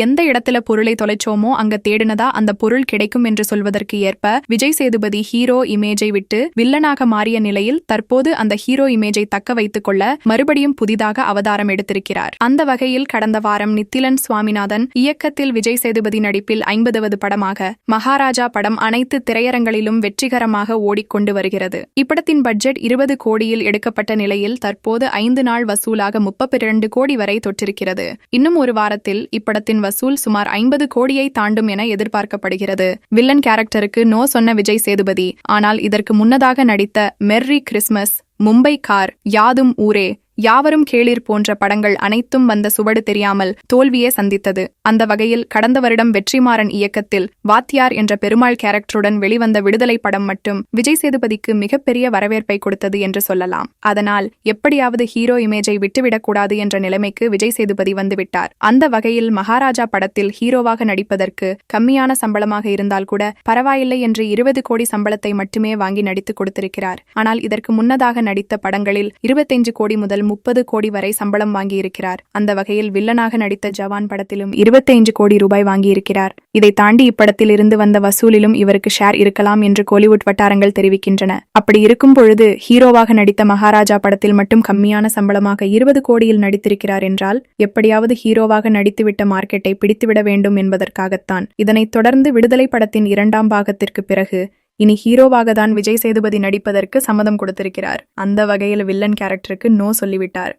எந்த இடத்துல பொருளை தொலைச்சோமோ அங்க தேடினதா அந்த பொருள் கிடைக்கும் என்று சொல்வதற்கு ஏற்ப விஜய் சேதுபதி ஹீரோ இமேஜை விட்டு வில்லனாக மாறிய நிலையில் தற்போது அந்த ஹீரோ இமேஜை தக்க வைத்துக் கொள்ள மறுபடியும் புதிதாக அவதாரம் எடுத்திருக்கிறார். அந்த வகையில் கடந்த வாரம் நித்திலன் சுவாமிநாதன் இயக்கத்தில் விஜய் சேதுபதி நடிப்பில் ஐம்பதாவது படமாக மகாராஜா படம் அனைத்து திரையரங்களிலும் வெற்றிகரமாக ஓடிக்கொண்டு வருகிறது. இப்படத்தின் பட்ஜெட் இருபது கோடியில் எடுக்கப்பட்ட நிலையில் தற்போது ஐந்து நாள் வசூலாக முப்பத்தி இரண்டு கோடி வரை தொற்றிருக்கிறது. இன்னும் ஒரு வாரத்தில் இப்படத்தின் வசூல் சுமார் ஐம்பது கோடியை தாண்டும் என எதிர்பார்க்கப்படுகிறது. வில்லன் கேரக்டருக்கு நோ சொன்ன விஜய் சேதுபதி. ஆனால் இதற்கு முன்னதாக நடித்த மெர்ரி கிறிஸ்மஸ் மும்பை கார் யாதும் ஊரே யாவரும் கேளிர் போன்ற படங்கள் அனைத்தும் வந்த சுவடு தெரியாமல் தோல்வியே சந்தித்தது. அந்த வகையில் கடந்த வருடம் வெற்றிமாறன் இயக்கத்தில் வாத்தியார் என்ற பெருமாள் கேரக்டருடன் வெளிவந்த விடுதலை படம் மட்டும் விஜய் சேதுபதிக்கு மிகப்பெரிய வரவேற்பை கொடுத்தது என்று சொல்லலாம். அதனால் எப்படியாவது ஹீரோ இமேஜை விட்டுவிடக்கூடாது என்ற நிலைமைக்கு விஜய் சேதுபதி வந்துவிட்டார். அந்த வகையில் மகாராஜா படத்தில் ஹீரோவாக நடிப்பதற்கு கம்மியான சம்பளமாக இருந்தால் கூட பரவாயில்லை என்று இருபது கோடி சம்பளத்தை மட்டுமே வாங்கி நடித்துக் கொடுத்திருக்கிறார். ஆனால் இதற்கு முன்னதாக நடித்த படங்களில் இருபத்தைந்து கோடி முதல் முப்பது கோடி வரை சம்பளம் வாங்கியிருக்கிறார். அந்த வகையில் வில்லனாக நடித்த ஜவான் படத்திலும் இருபத்தைந்து கோடி ரூபாய் வாங்கியிருக்கிறார். இதை தாண்டி இப்படத்தில் இருந்து வந்த வசூலிலும் இவருக்கு ஷேர் இருக்கலாம் என்று கோலிவுட் வட்டாரங்கள் தெரிவிக்கின்றன. அப்படி இருக்கும் பொழுது ஹீரோவாக நடித்த மகாராஜா படத்தில் மட்டும் கம்மியான சம்பளமாக இருபது கோடியில் நடித்திருக்கிறார் என்றால் எப்படியாவது ஹீரோவாக நடித்துவிட்ட மார்க்கெட்டை பிடித்துவிட வேண்டும் என்பதற்காகத்தான். இதனைத் தொடர்ந்து விடுதலை படத்தின் இரண்டாம் பாகத்திற்கு பிறகு இனி ஹீரோவாக தான் விஜய் சேதுபதி நடிப்பதற்கு சம்மதம் கொடுத்திருக்கிறார். அந்த வகையில் வில்லன் கேரக்டருக்கு நோ சொல்லிவிட்டார்.